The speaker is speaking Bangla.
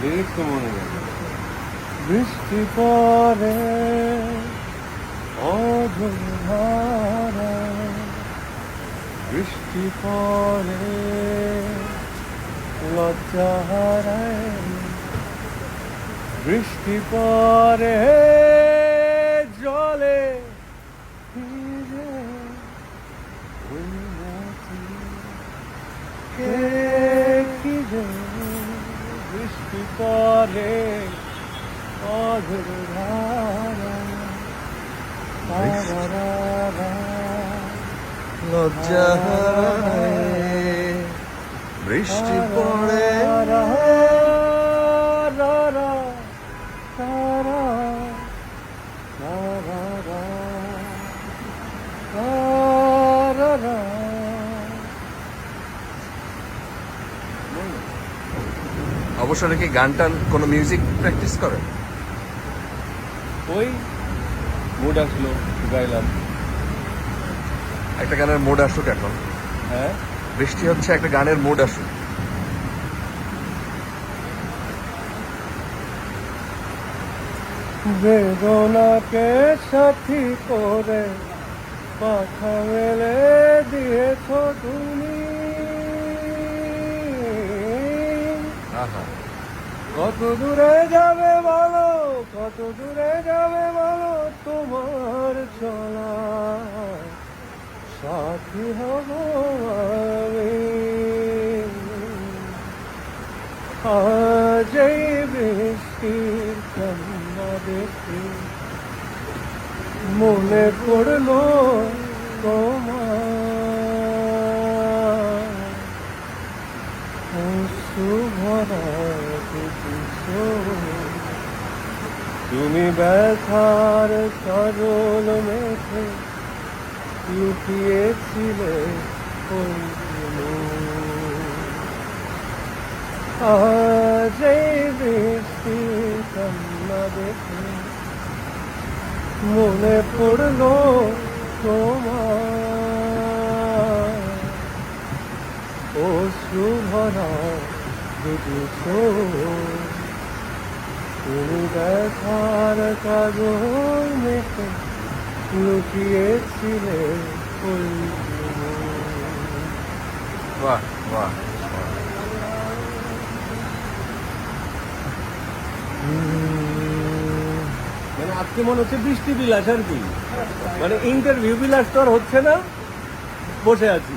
লিরিক্স তো মনে গেল বৃষ্টি পরে অঝধারা বৃষ্টি পরে লজ্জা হারায়। বৃষ্টি পরে জলে ভিজে ওই মাটি কে কি যে বৃষ্টি পরে অধুর লজ্জা বৃষ্টি পড়ে। অবসরে কি গান টান কোনো মিউজিক প্র্যাকটিস করেন ওই মুড আসলো গাইলাম। একটা গানের মুড আসুক এখন। হ্যাঁ? বৃষ্টি হচ্ছে একটা গানের মুড আসুক। বেদনাকে সাথী করে পাখা মেলে দিয়েছ তুমি। কত দূরে যাবে বলো, কত দূরে যাবে বলো তোমার চলা। সাথী হব আমি। আজ এই বৃষ্টির কান্না দেখে মনে পড়ল তোমার তুমি ব্যথার সরল মেঘে লুকিয়েছিলে ওই আজ বৃষ্টি কান্না দেখে মনে পড়ল তোমার ও শুভরা তুমি দেখার লুকিয়েছিলে বাহ বাহ মানে আজকে মনে হচ্ছে বৃষ্টি বিলাস আর কি। মানে ইন্টারভিউ বিলাস তো আর হচ্ছে না। বসে আছি।